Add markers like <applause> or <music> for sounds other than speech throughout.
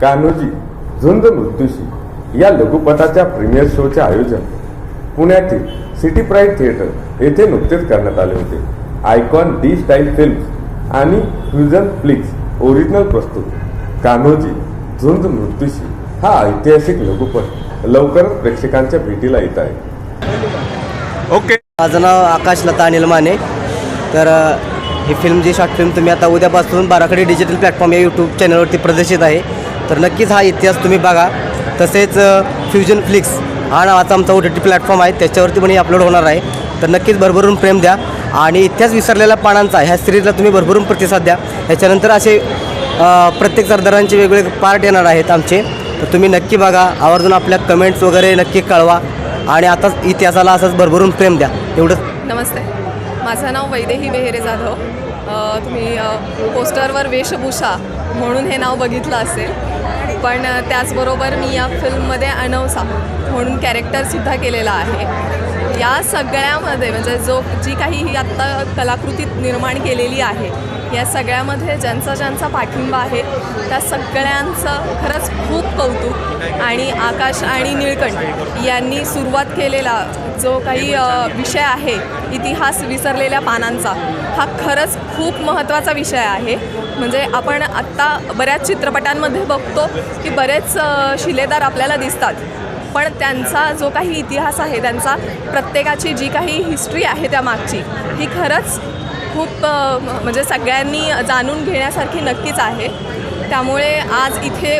कान्होजी झुंज मृत्यूशी या लघुपटाच्या प्रीमियर शोचे आयोजन पुण्यातील सिटी प्राईड थिएटर येथे नुकतेच करण्यात आले होते. आयकॉन डी स्टाईल फिल्म्स आणि फ्युजन फ्लिक्स ओरिजिनल प्रस्तुत. कान्होजी झुंज मृत्यूशी हा ऐतिहासिक लघुपट लवकरच प्रेक्षकांच्या भेटीला येत आहे. ओके. माझं नाव आकाश लता अनिल माने. तर ही फिल्म जी शॉर्ट फिल्म तुम्ही आता उद्यापासून बाराखडी डिजिटल प्लॅटफॉर्म या यूट्यूब चॅनलवरती प्रदर्शित आहे. तर नक्कीच हा इतिहास तुम्ही बघा. तसेच फ्युजन फ्लिक्स हा नावाचा आमचा ओ टी टी प्लॅटफॉर्म आहे. त्याच्यावरती पण हे अपलोड होणार आहे. तर नक्कीच भरभरून प्रेम द्या. आणि इतिहास विसरलेल्या पानांचा ह्या सिरीजला तुम्ही भरभरून प्रतिसाद द्या. ह्याच्यानंतर असे प्रत्येक सरदारांचे वेगवेगळे पार्ट येणार आहेत आमचे. तर तुम्ही नक्की बघा. आवर्जून आपल्या कमेंट्स वगैरे नक्की कळवा. आणि आताच इतिहासाला असंच भरभरून प्रेम द्या. एवढंच नमस्ते. माझं नाव वैदेही बेहेरे जाधव. तुम्ही पोस्टरवर वेशभूषा म्हणून हे नाव बघितलं असेल. पण त्याचबरोबर मी या फिल्ममध्ये अनवसा म्हणून कॅरेक्टरसुद्धा केलेला आहे. या सगळ्यामध्ये म्हणजे जो जी काही ही आत्ता कलाकृती निर्माण केलेली आहे या सगळ्यामध्ये ज्यांचा ज्यांचा पाठिंबा आहे त्या सगळ्यांचं खरंच खूप कौतुक आणि आकाश आणि निळकंठ यांनी सुरुवात केलेला जो काही विषय आहे इतिहास विसरलेल्या पानांचा हा खरंच खूप महत्त्वाचा विषय आहे. म्हणजे आपण आत्ता बऱ्याच चित्रपटांमध्ये बघतो की बरेच शिलेदार आपल्याला दिसतात. पण त्यांचा जो काही इतिहास आहे त्यांचा प्रत्येकाची जी काही हिस्ट्री आहे त्या मागची ही खरंच खूप म्हणजे सगळ्यांनी जाणून घेण्यासारखी नक्कीच आहे. त्यामुळे आज इथे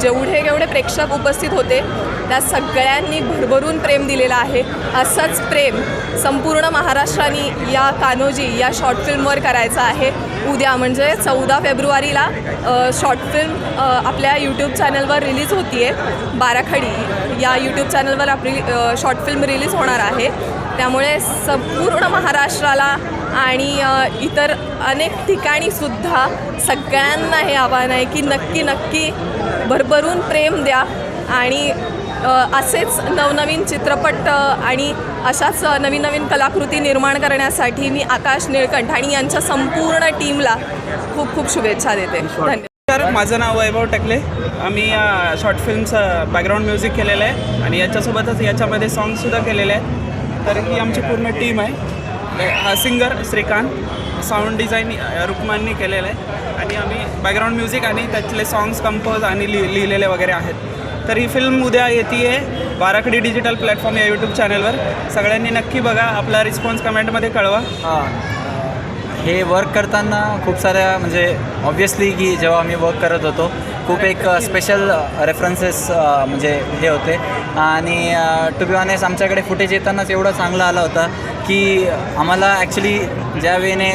जेवढे जेवढे प्रेक्षक उपस्थित होते त्या सगळ्यांनी भरभरून प्रेम दिलेलं आहे. असंच प्रेम संपूर्ण महाराष्ट्राने या कान्होजी या शॉर्ट फिल्मवर करायचं आहे. उद्या म्हणजे चौदा फेब्रुवारीला शॉर्ट फिल्म आपल्या यूट्यूब चॅनलवर रिलीज होती आहे बाराखडी या यूट्यूब चॅनलवर आपली शॉर्ट फिल्म रिलीज होणार आहे. त्यामुळे संपूर्ण महाराष्ट्राला आणि इतर अनेक ठिकाणी सुद्धा सगळ्यांना हे आव्हान आहे की नक्की नक्की भरभरून प्रेम द्या आणि असेच नवनवीन चित्रपट आणि अशाच नवीन नवीन कलाकृती निर्माण करण्यासाठी मी आकाश निळकंठ आणि यांच्या संपूर्ण टीमला खूप खूप शुभेच्छा देते. धन्यवाद. तर माझं नाव वैभव टकले. आम्ही या शॉर्ट फिल्मचं बॅकग्राऊंड म्युझिक केलेलं आहे आणि याच्यासोबतच याच्यामध्ये सॉंगसुद्धा केलेले आहेत. तर ही आमची पूर्ण टीम आहे. हा सिंगर श्रीकांत साऊंड डिझाईन रुक्मांनी केलेलं आहे. आणि आम्ही बॅकग्राऊंड म्युझिक आणि त्यातले सॉंग्स कंपोज आणि लि लिहिलेले वगैरे आहेत. तर ही फिल्म उद्या येते आहे बाराखडी डिजिटल प्लॅटफॉर्म या यूट्यूब चॅनलवर सगळ्यांनी नक्की बघा आपला रिस्पॉन्स कमेंटमध्ये कळवा. हां. हे वर्क करताना खूप साऱ्या म्हणजे ऑब्वियसली की जेव्हा आम्ही वर्क करत होतो खूप एक स्पेशल रेफरन्सेस म्हणजे हे होते. आणि टू बी ऑनेस्ट आमच्याकडे फुटेज येतानाच एवढं चांगलं आलं होतं की आम्हाला ॲक्च्युली ज्या वेळेने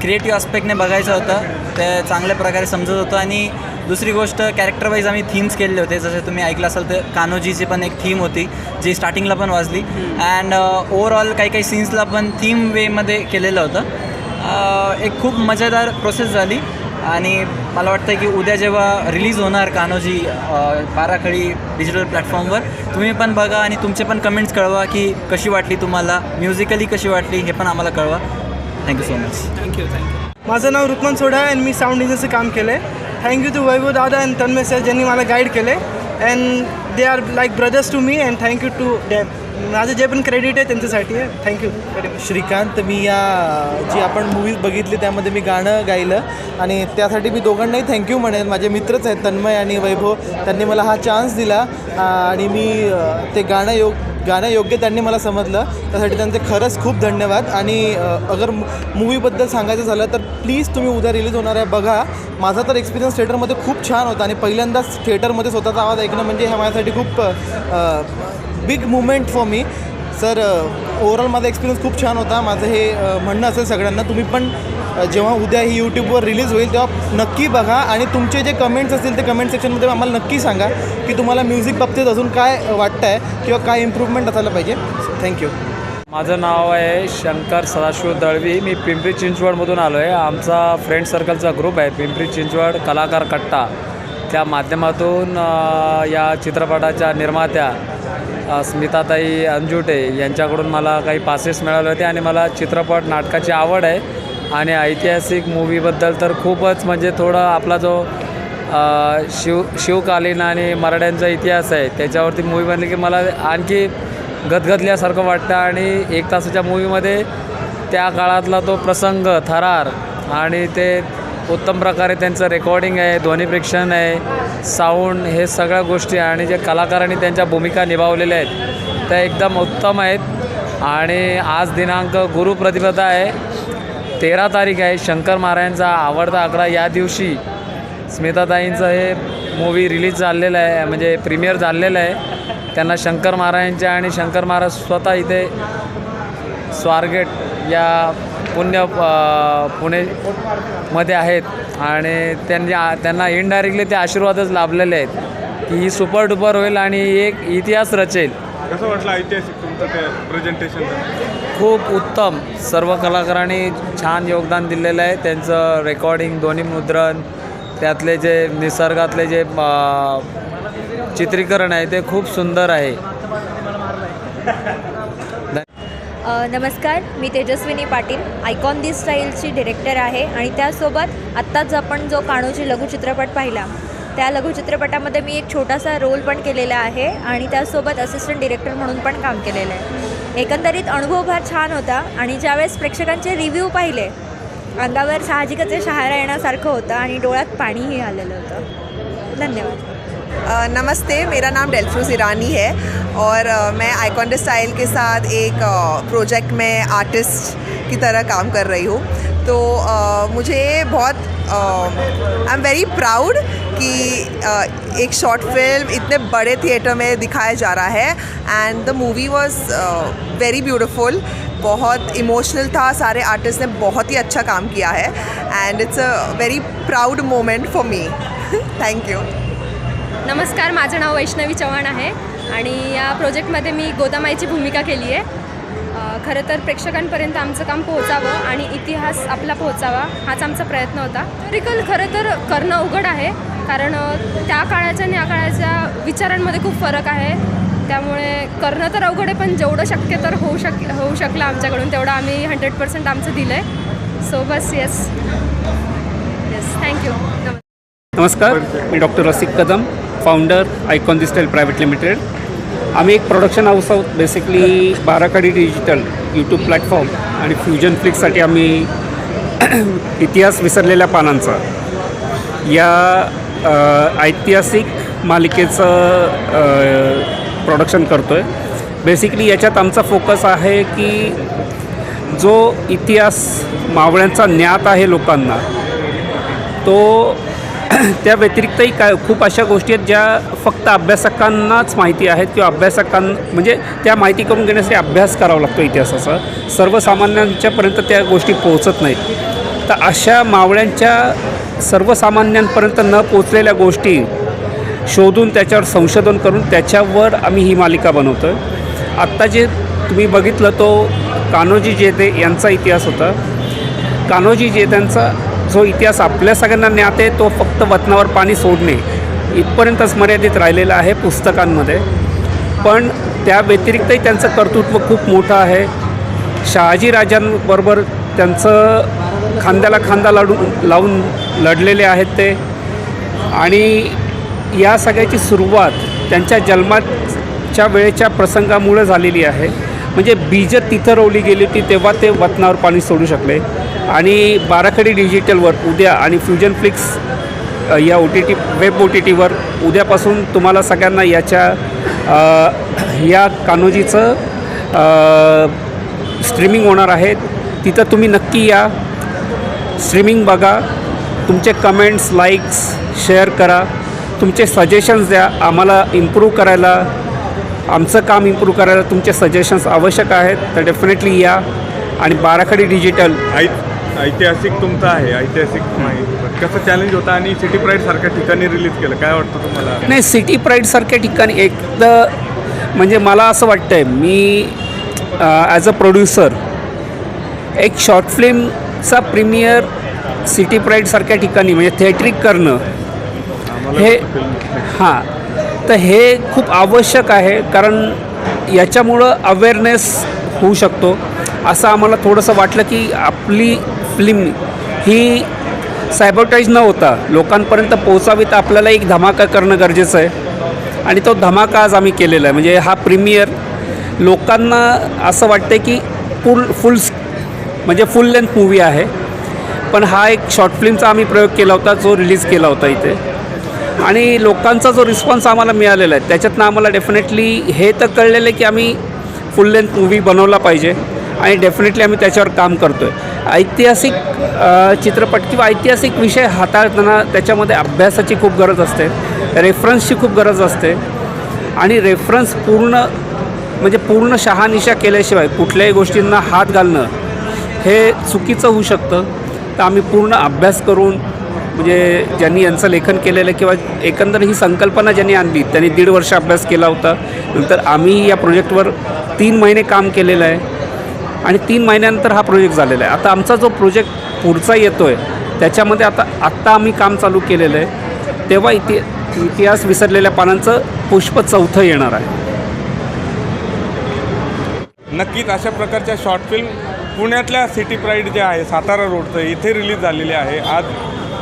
क्रिएटिव्ह आस्पेक्टने बघायचं होतं ते चांगल्या प्रकारे समजत होतं. आणि दुसरी गोष्ट कॅरेक्टर वाईज आम्ही थीम्स केले होते. जसे तुम्ही ऐकलं असाल तर कान्होजीची पण एक थीम होती जी स्टार्टिंगला पण वाजली. अँड ओव्हरऑल काही काही सीन्सला पण थीम वेमध्ये केलेलं होतं. एक खूप मजेदार प्रोसेस झाली. आणि मला वाटतं की उद्या जेव्हा रिलीज होणार कान्होजी अ, बाराखडी डिजिटल प्लॅटफॉर्मवर तुम्ही पण बघा आणि तुमचे पण कमेंट्स कळवा की कशी वाटली तुम्हाला म्युझिकली कशी वाटली हे पण आम्हाला कळवा. Thank you so much thank you thank you माझं नाव रुक्मन सोडा आहे आणि मी साऊंड डिझायनचं काम केलं आहे थँक्यू टू वैभव दादा अँड तन्मय सर ज्यांनी मला गाईड केलं and they are like brothers to me and thank you to them माझं जे पण क्रेडिट आहे त्यांच्यासाठी आहे. Thank you very much Shrikant मी या जी आपण मूवी बघितली त्यामध्ये मी गाणं गायलं आणि त्यासाठी मी दोघांनाही थँक्यू म्हणेन. माझे मित्रच आहेत तन्मय आणि वैभव. त्यांनी मला हा चान्स दिला आणि मी ते गाणं योग गाणं योग्य त्यांनी मला समजलं. त्यासाठी त्यांचे खरंच खूप धन्यवाद. आणि अगर मूवीबद्दल सांगायचं झालं तर प्लीज तुम्ही उद्या रिलीज होणार आहे. बघा माझा तर एक्सपिरियन्स थिएटरमध्ये खूप छान होता आणि पहिल्यांदाच थिएटरमध्ये स्वतःचा आवाज ऐकणं म्हणजे हे माझ्यासाठी खूप big moment for me sir overall माझा एक्सपिरियन्स खूप छान होता. माझं हे म्हणणं असेल सगळ्यांना तुम्ही पण जेव्हा उद्या ही यूट्यूबवर रिलीज होईल तेव्हा नक्की बघा आणि तुमचे जे कमेंट्स असतील ते कमेंट सेक्शनमध्ये आम्हाला नक्की सांगा की तुम्हाला म्युझिक बाबतीत अजून काय वाटतं आहे किंवा काय इम्प्रूव्हमेंट असायला पाहिजे. थँक्यू माझं नाव आहे शंकर सदाशिव दळवी. मी पिंपरी चिंचवडमधून आलो आहे आमचा फ्रेंड सर्कलचा ग्रुप आहे पिंपरी चिंचवड कलाकार कट्टा. त्या माध्यमातून या चित्रपटाच्या निर्मात्या स्मिताताई अंजुटे यांच्याकडून मला काही पासेस मिळाले होते आणि मला चित्रपट नाटकाची आवड आहे. आणि ऐतिहासिक मूवीबद्दल तर खूपच म्हणजे थोडं आपला जो शिव शिवकालीन आणि मराठ्यांचा इतिहास आहे त्याच्यावरती मूवी बनली की मला आणखी गदगदल्यासारखं वाटतं. आणि एक तासाच्या मूवीमध्ये त्या काळातला तो प्रसंग थरार आणि ते उत्तम प्रकारे त्यांचं रेकॉर्डिंग आहे ध्वनिप्रेक्षण आहे साऊंड हे सगळ्या गोष्टी आणि जे कलाकारांनी त्यांच्या भूमिका निभावलेल्या आहेत त्या एकदम उत्तम आहेत. आणि आज दिनांक गुरुप्रतिपदा आहे. तेरा तारीख आहे. शंकर महाराजांचा आवडता आकडा या दिवशी स्मिताताईंचं हे मूवी रिलीज झालेलं आहे. म्हणजे प्रीमियर झालेलं आहे. त्यांना शंकर महाराजांच्या आणि शंकर महाराज स्वतः इथे स्वारगेट या पुण्य पुणेमध्ये पुणे मध्ये आहेत. आणि त्यांनी त्यांना इनडायरेक्टली ते आशीर्वादच लाभलेले आहेत. की ही सुपर डुपर होईल आणि एक इतिहास रचेल. कसं वाटलं ऐतिहासिक तुमचं ते प्रेझेंटेशन खूप उत्तम. सर्व कलाकारांनी छान योगदान दिलेलं आहे. त्यांचं रेकॉर्डिंग ध्वनी मुद्रण त्यातले जे निसर्गातले जे चित्रीकरण आहे ते खूप सुंदर आहे. नमस्कार. मी तेजस्विनी पाटील. आयकॉन दी स्टाईलची डिरेक्टर आहे आणि त्यासोबत आत्ताच आपण जो काणूची लघुचित्रपट पाहिला त्या लघुचित्रपटामध्ये मी एक छोटासा रोल पण केलेला आहे आणि त्यासोबत असिस्टंट डिरेक्टर म्हणून पण काम केलेलं आहे. एकंदरीत अनुभव फार छान होता आणि ज्यावेळेस प्रेक्षकांचे रिव्ह्यू पाहिले अंगावर साहजिकच शहारा येण्यासारखं होतं आणि डोळ्यात पाणीही आलेलं होतं. धन्यवाद. नमस्ते मेरा नाम डेल्फ्रूज ईरानी है और मैं आइकॉन स्टाइल के साथ एक प्रोजेक्ट में आर्टिस्ट की तरह काम कर रही हूँ। तो मुझे बहुत आई एम वेरी प्राउड कि uh, एक शॉर्ट फिल्म इतने बड़े थिएटर में दिखाया जा रहा है। And the movie was very beautiful बहुत इमोशनल था। सारे आर्टिस्ट ने बहुत ही अच्छा काम किया है। And it's a very proud moment for me thank you नमस्कार माझं नाव वैष्णवी चव्हाण आहे. आणि या प्रोजेक्टमध्ये मी गोदामाईची भूमिका केली आहे. खरं तर प्रेक्षकांपर्यंत आमचं काम पोहोचावं आणि इतिहास आपला पोहोचावा हाच आमचा प्रयत्न होता. रिकल खरं तर करणं अवघड आहे कारण त्या काळाच्या आणि या काळाच्या विचारांमध्ये खूप फरक आहे. त्यामुळे करणं तर अवघड आहे पण जेवढं शक्य तर होऊ शक होऊ शकलं आमच्याकडून तेवढं आम्ही हंड्रेड पर्सेंट आमचं दिलं आहे सो बस येस येस थँक्यू नमस्कार. मी doctor Rasik Kadam founder icon the style private limited आम्ही एक प्रोडक्शन हाऊस आहोत. Basically Barakhadi digital YouTube platform आणि फ्युजन फ्लिकसाठी आम्ही <clears throat> इतिहास विसरलेल्या पानांचा. या ऐतिहासिक मालिकेचं प्रोडक्शन करतो आहे बेसिकली याच्यात आमचा फोकस आहे की जो इतिहास मावळ्यांचा ज्ञात आहे लोकांना तो <clears throat> त्या व्यतिरिक्तही काय खूप अशा गोष्टी आहेत ज्या फक्त अभ्यासकांनाच माहिती आहेत किंवा अभ्यासकां म्हणजे त्या माहिती करून घेण्यासाठी अभ्यास करावा लागतो इतिहासाचा. सर्वसामान्यांच्यापर्यंत त्या गोष्टी पोहोचत नाहीत. तर अशा मावळ्यांच्या सर्वसामान्यांपर्यंत न पोचलेल्या गोष्टी शोधून त्याच्यावर संशोधन करून त्याच्यावर आम्ही ही मालिका बनवतो आहे आत्ता जे तुम्ही बघितलं तो कान्होजी जेते यांचा इतिहास होता. कान्होजी जेत्यांचा जो इतिहास आपल्या सगळ्यांना ज्ञात आहे तो फक्त वतनावर पाणी सोडणे इथपर्यंतच मर्यादित राहिलेला आहे पुस्तकांमध्ये. पण त्या व्यतिरिक्तही त्यांचं कर्तृत्व खूप मोठं आहे. शहाजी राजांबरोबर त्यांचं खांद्याला खांदा लाडून लावून लढलेले आहेत ते. आणि या सगळ्याची सुरुवात त्यांच्या जन्माच्या वेळेच्या प्रसंगामुळे झालेली आहे. म्हणजे बीजं तिथं रोवली गेली होती तेव्हा ते वतनावर पाणी सोडू शकले. आणि बाराखडी डिजिटलवर उद्या आणि फ्युजन फ्लिक्स या O T T web O T टीवर उद्यापासून तुम्हाला सगळ्यांना याच्या या कान्होजीचं स्ट्रीमिंग होणार आहे. तिथं तुम्ही नक्की या. स्ट्रीमिंग बघा. तुमचे कमेंट्स लाईक्स शेअर करा. तुमचे सजेशन्स द्या. आम्हाला इम्प्रूव्ह करायला आमचं काम इम्प्रूव्ह करायला तुमचे सजेशन्स आवश्यक आहेत. तर डेफिनेटली या. आणि बाराखडी डिजिटल ऐ ऐतिहासिक तुमचं आहे ऐतिहासिक माहिती. कसं चॅलेंज होतं आणि सिटी प्राईड सारख्या ठिकाणी रिलीज केलं? काय वाटतं तुम्हाला? नाही सिटी प्राईडसारख्या ठिकाणी एकदा म्हणजे मला असं वाटतं आहे मी ॲज अ प्रोड्युसर एक शॉर्ट फिल्मचा प्रीमियर सिटी प्राईडसारख्या ठिकाणी म्हणजे थिएट्रिक करणं हे हां. तर हे खूप आवश्यक आहे कारण याच्यामुळं अवेअरनेस होऊ शकतो. असं आम्हाला थोडंसं वाटलं की आपली फिल्म ही सायबरटाईज न होता लोकांपर्यंत पोहोचावी तर आपल्याला एक धमाका करणं गरजेचं आहे. आणि तो धमाका आज आम्ही केलेला आहे. म्हणजे हा प्रीमियर लोकांना असं वाटतं की फुल फुल म्हणजे फुल लेंथ मूवी आहे. पण हा एक शॉर्ट फिल्मचा आम्ही प्रयोग केला होता जो रिलीज केला होता इथे. आणि लोकांचा जो रिस्पॉन्स आम्हाला मिळालेला आहे त्याच्यातनं आम्हाला डेफिनेटली हे तर कळलेलं आहे की आम्ही फुल लेंथ मूवी बनवला पाहिजे आणि डेफिनेटली आम्ही त्याच्यावर काम करतो आहे ऐतिहासिक चित्रपट किंवा ऐतिहासिक विषय हाताळताना त्याच्यामध्ये अभ्यासाची खूप गरज असते रेफरन्सची खूप गरज असते आणि रेफरन्स पूर्ण म्हणजे पूर्ण शहानिशा केल्याशिवाय कुठल्याही गोष्टींना हात घालणं हे चुकीचं होऊ शकतं. तर आम्ही पूर्ण अभ्यास करून म्हणजे ज्यांनी यांचं लेखन केलेलं किंवा एकंदर ही संकल्पना ज्यांनी आणली त्यांनी दीड वर्ष अभ्यास केला होता. नंतर आम्ही या प्रोजेक्टवर तीन महिने काम केलेलं आहे आणि तीन महिन्यानंतर हा प्रोजेक्ट झालेला आहे. आता आमचा जो प्रोजेक्ट पुढचा येतो आहे त्याच्यामध्ये आता आत्ता आम्ही काम चालू केलेलं आहे. तेव्हा इति इतिहास विसरलेल्या पानांचं पुष्प चौथं येणार आहे. नक्कीच अशा प्रकारच्या शॉर्ट फिल्म पुण्यातल्या सिटी प्राईड जे आहे सातारा रोडचं इथे रिलीज झालेले आहे. आज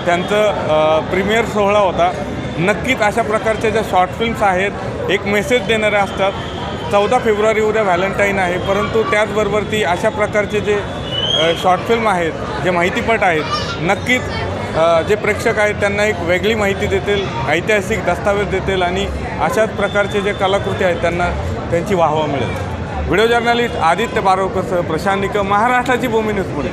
त्यांचं प्रीमियर सोहळा होता. नक्कीच अशा प्रकारच्या ज्या शॉर्ट फिल्म्स आहेत एक मेसेज देणाऱ्या असतात. चौदा फेब्रुवारी उद्या व्हॅलेंटाईन आहे परंतु त्याचबरोबर ती अशा प्रकारचे जे शॉर्ट फिल्म आहेत जे माहितीपट आहेत नक्कीच जे प्रेक्षक आहेत त्यांना एक वेगळी माहिती देतील ऐतिहासिक दस्तावेज देतील आणि अशाच प्रकारचे जे कलाकृती आहेत त्यांना त्यांची वाहवा मिळेल. व्हिडिओ जर्नलिस्ट आदित्य बारोकरसह प्रशांत निकम महाराष्ट्राची भूमी न्यूज पुणे.